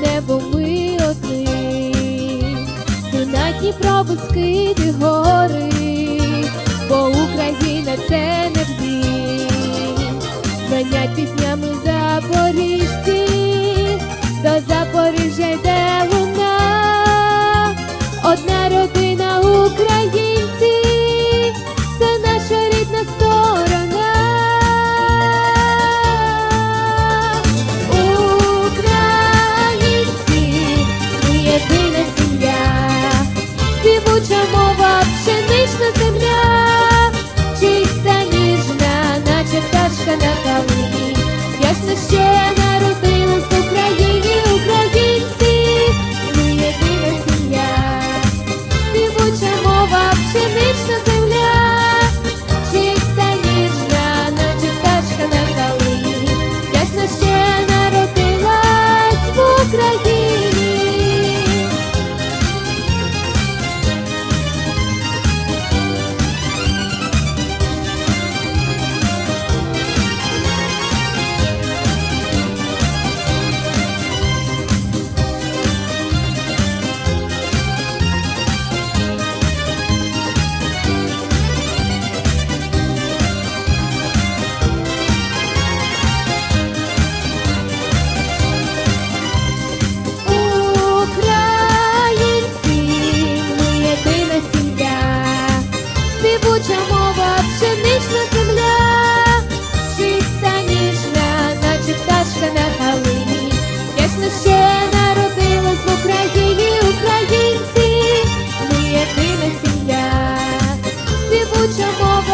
небо ми один, на Дніпро і гори, бо Україна це не вдінь, занять піснями запорі. 就播。